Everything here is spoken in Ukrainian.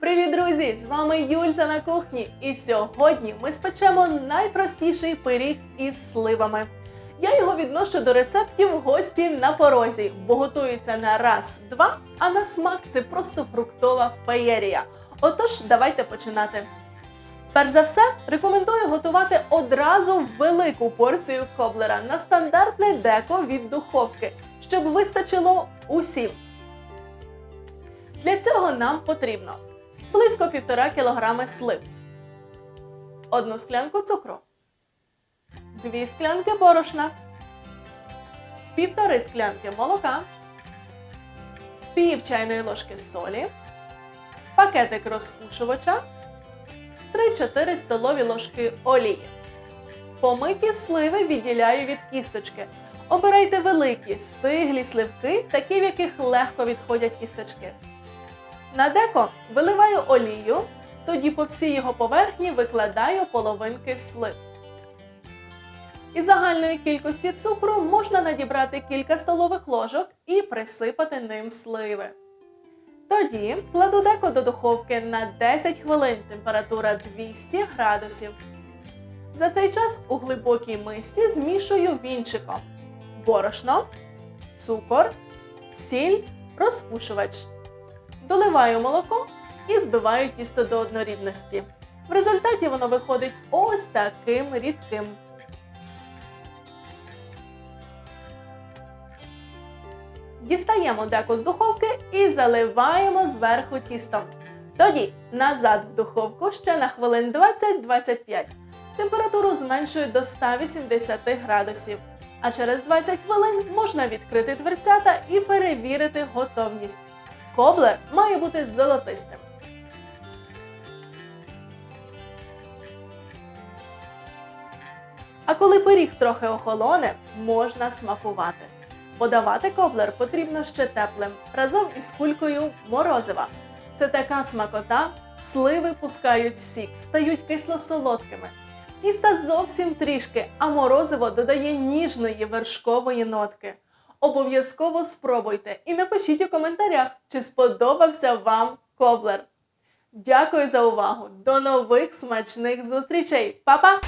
Привіт, друзі! З вами Юльця на кухні. І сьогодні ми спечемо найпростіший пиріг із сливами. Я його відношу до рецептів гості на порозі, бо готується на раз, два, а на смак це просто фруктова феєрія. Отож, давайте починати. Перш за все, рекомендую готувати одразу велику порцію коблера на стандартне деко від духовки, щоб вистачило усім. Для цього нам потрібно близько 1,5 кг слив, одну склянку цукру, 2 склянки борошна, півтори склянки молока, пів чайної ложки солі, пакетик розпушувача, 3-4 столові ложки олії. Помиті сливи відділяю від кісточки. Обирайте великі, стиглі сливки, такі, в яких легко відходять кісточки. На деко виливаю олію, тоді по всій його поверхні викладаю половинки слив. Із загальної кількості цукру можна надібрати кілька столових ложок і присипати ним сливи. Тоді кладу деко до духовки на 10 хвилин, температура 200 градусів. За цей час у глибокій мисці змішую вінчиком борошно, цукор, сіль, розпушувач. Доливаю молоко і збиваю тісто до однорідності. В результаті воно виходить ось таким рідким. Дістаємо деко з духовки і заливаємо зверху тістом. Тоді назад в духовку ще на хвилин 20-25. Температуру зменшую до 180 градусів. А через 20 хвилин можна відкрити дверцята і перевірити готовність. Коблер має бути золотистим. А коли пиріг трохи охолоне, можна смакувати. Подавати коблер потрібно ще теплим, разом із кулькою морозива. Це така смакота, сливи пускають сік, стають кисло-солодкими. Тіста зовсім трішки, а морозиво додає ніжної вершкової нотки. Обов'язково спробуйте і напишіть у коментарях, чи сподобався вам коблер. Дякую за увагу! До нових смачних зустрічей! Па-па!